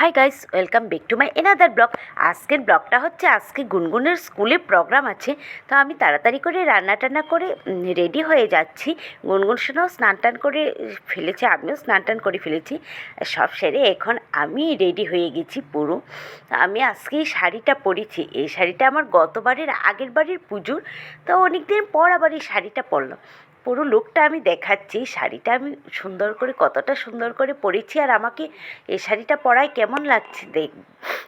Hi guys welcome back to my another blog আজকের ব্লগটা হচ্ছে, আজকে গুনগুনের স্কুলে প্রোগ্রাম আছে। তো আমি তাড়াতাড়ি করে রান্না টান্না করে রেডি হয়ে যাচ্ছি। গুনগুন শোনাও স্নান টান করে ফেলেছে, আমিও স্নান টান করে ফেলেছি। সব সেরে এখন আমি রেডি হয়ে গেছি পুরো। আমি আজকে এই শাড়িটা পরেছি। এই শাড়িটা আমার গতবারের আগের বারের পুজোর। তো অনেক দিন পর আবার এই শাড়িটা পরলাম। পুরো লুকটা আমি দেখাচ্ছি, শাড়িটা আমি সুন্দর করে, কতটা সুন্দর করে পরেছি আর আমাকে এই শাড়িটা পরায় কেমন লাগছে দেখ,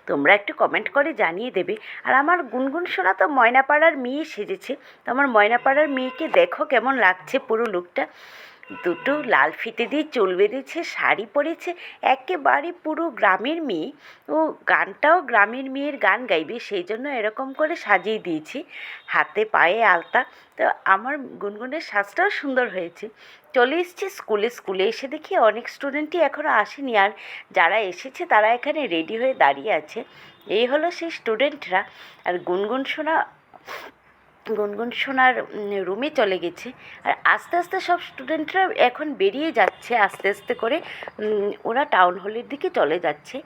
তোমরা একটু কমেন্ট করে জানিয়ে দেবে। আর আমার গুনগুন শোনা তো ময়নাপাড়ার মেয়ে সেজেছে, তো আমার ময়নাপাড়ার মেয়েকে দেখো কেমন লাগছে পুরো লুকটা দুটো লাল ফিতে দিয়ে চুল বেঁধেছে, শাড়ি পরেছে, একেবারে পুরো গ্রামের মেয়ে। ও গানটাও গ্রামের মেয়ের গান গাইবে, সেই জন্য এরকম করে সাজিয়ে দিয়েছি। হাতে পায়ে আলতা। তো আমার গুনগুনের সাজটাও সুন্দর হয়েছে। চলে এসেছি স্কুলে। স্কুলে এসে দেখি অনেক স্টুডেন্টই এখনও আসেনি আর যারা এসেছে তারা এখানে রেডি হয়ে দাঁড়িয়ে আছে। এই হলো সেই স্টুডেন্টরা আর গুনগুন শোনা গুনগুন সোনার রুমে চলে গেছে। আর আস্তে আস্তে সব স্টুডেন্টরা এখন বেরিয়ে যাচ্ছে আস্তে আস্তে করে। ওরা টাউন হলের দিকে চলে যাচ্ছে।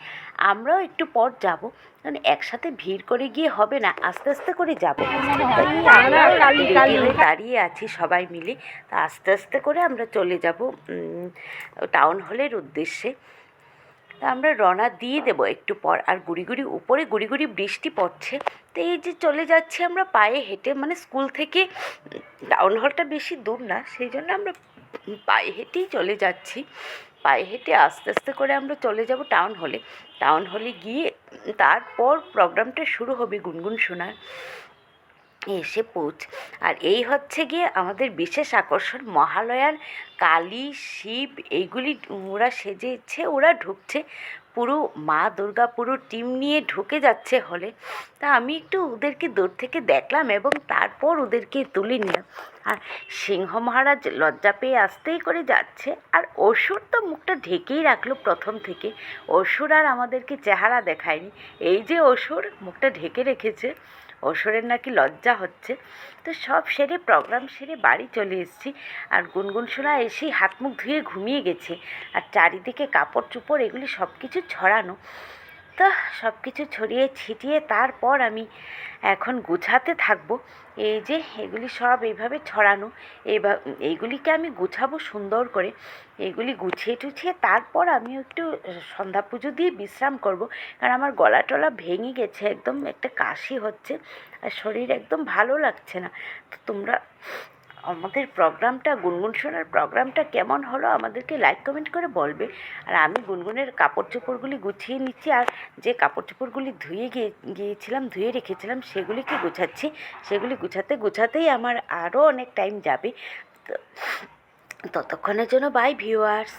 আমরাও একটু পর যাব। কারণ একসাথে ভিড় করে গিয়ে হবে না, আস্তে আস্তে করে যাব। দাঁড়িয়ে আছি সবাই মিলে। তা আস্তে আস্তে করে আমরা চলে যাব টাউন হলের উদ্দেশ্যে। তা আমরা রওনা দিয়ে দেবো একটু পর। আর গুড়ি গুড়ি উপরে গুড়ি গুড়ি বৃষ্টি পড়ছে। তো এই যে চলে যাচ্ছি আমরা পায়ে হেঁটে মানে স্কুল থেকে টাউন হলটা বেশি দূর না, সেই জন্য আমরা পায়ে হেঁটেই চলে যাচ্ছি। পায়ে হেঁটে আস্তে আস্তে করে আমরা চলে যাব টাউন হলে টাউন হলে গিয়ে তারপর প্রোগ্রামটা শুরু হবে গুনগুন শোনার। এসে পৌঁছ। আর এই হচ্ছে গিয়ে আমাদের বিশেষ আকর্ষণ, মহালয়ার কালী, শিব, এইগুলি ওরা সেজেছে, ওরা ঢুকছে। পুরো মা দুর্গা পুরো টিম নিয়ে ঢুকে যাচ্ছে হলে। তা আমি একটু ওদেরকে দূর থেকে দেখলাম এবং তারপর ওদেরকে তুলে নিলাম। আর সিংহ মহারাজ লজ্জা পেয়ে আসতেই করে যাচ্ছে। আর অসুর তো মুখটা ঢেকেই রাখল প্রথম থেকে। অসুর আর আমাদেরকে চেহারা দেখায়নি। এই যে অসুর, মুখটা ঢেকে রেখেছে। অসুরের নাকি লজ্জা হচ্ছে। তো সব সেরে, প্রোগ্রাম সেরে বাড়ি চলে এসেছি। আর গুনগুন সোনা এসেই হাত মুখ ধুয়ে ঘুমিয়ে গেছে। আর চারিদিকে কাপড় চুপড় এগুলি সব কিছু ছড়ানো। তো সব কিছু ছড়িয়ে ছিটিয়ে তারপর আমি এখন গুছাতে থাকব। এই যে এগুলি সব এইভাবে ছড়ানো এইভা এইগুলিকে আমি গুছাবো সুন্দর করে। এগুলি গুছিয়ে টুছিয়ে তারপর আমি একটু সন্ধ্যা পুজো দিয়ে বিশ্রাম করব। কারণ আমার গলা টলা ভেঙে গেছে, একদম একটা কাশি হচ্ছে আর শরীর একদম ভালো লাগছে না। তো তোমরা আমাদের প্রোগ্রামটা, গুনগুন শোনার প্রোগ্রামটা কেমন হলো আমাদেরকে লাইক কমেন্ট করে বলবে। আর আমি গুনগুনের কাপড় চোপড়গুলি গুছিয়ে নিচ্ছি, আর যে কাপড় চোপড়গুলি ধুয়ে গিয়ে, গিয়েছিলাম, ধুয়ে রেখেছিলাম, সেগুলিকে গুছাচ্ছি। সেগুলি গুছাতে, গুছাতেই আমার আরও অনেক টাইম যাবে। ততক্ষণের জন্য বাই ভিউয়ার্স